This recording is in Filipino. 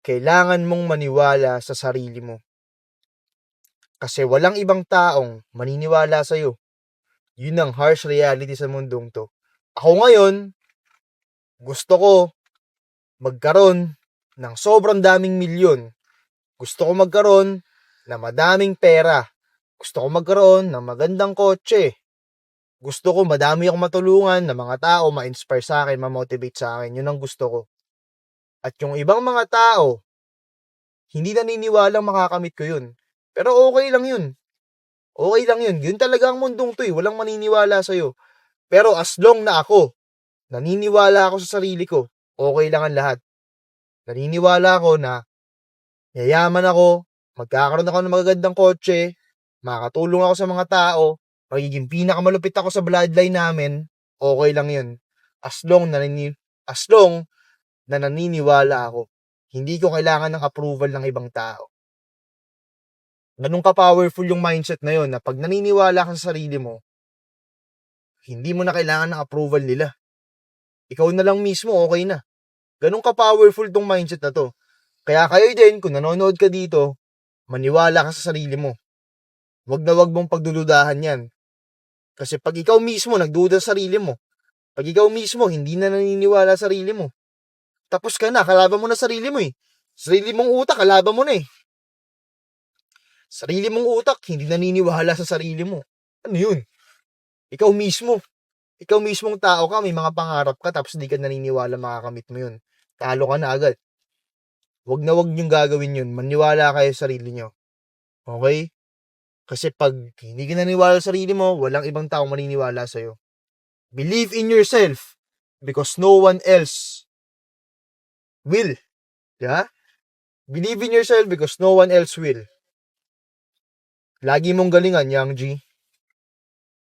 kailangan mong maniwala sa sarili mo. Kasi walang ibang taong maniniwala sa'yo. Yun ang harsh reality sa mundong to. Ako ngayon, gusto ko magkaroon ng sobrang daming milyon. Gusto ko magkaroon ng madaming pera. Gusto ko magkaroon ng magandang kotse. Gusto ko madami akong matulungan na mga tao ma-inspire sa akin, ma-motivate sa akin. Yun ang gusto ko. At yung ibang mga tao, hindi naniniwalang makakamit ko yun. Pero okay lang yun. Okay lang yun. Yun talaga ang mundong to eh. Walang maniniwala sa'yo. Pero as long na ako, naniniwala ako sa sarili ko, okay lang ang lahat. Naniniwala ako na yayaman ako, magkakaroon ako ng magagandang kotse, makakatulong ako sa mga tao, magiging pinakamalupit ako sa bloodline namin, okay lang yun. As long na, as long na naniniwala ako. Hindi ko kailangan ng approval ng ibang tao. Ganun ka-powerful yung mindset na yun na pag naniniwala ka sa sarili mo, hindi mo na kailangan ng approval nila. Ikaw na lang mismo, okay na. Ganun ka-powerful tong mindset na to. Kaya kayo din, kung nanonood ka dito, maniwala ka sa sarili mo. Huwag na huwag mong pagdududahan yan. Kasi pag ikaw mismo nagduda sa sarili mo, pag ikaw mismo hindi na naniniwala sa sarili mo, tapos ka na, kalaban mo na sarili mo eh. Sarili mong utak, kalaban mo na eh. Sarili mong utak, hindi naniniwala sa sarili mo. Ano yun? Ikaw mismo. Ikaw mismong tao ka, may mga pangarap ka, tapos hindi ka naniniwala makakamit mo yun. Talo ka na agad. Huwag na huwag niyong gagawin yun. Maniwala kayo sa sarili niyo. Okay? Kasi pag hindi ka naniniwala sa sarili mo, walang ibang tao maniniwala sa'yo. Believe in yourself because no one else will. Yeah? Believe in yourself because no one else will. Lagi mong galingan, Yang G.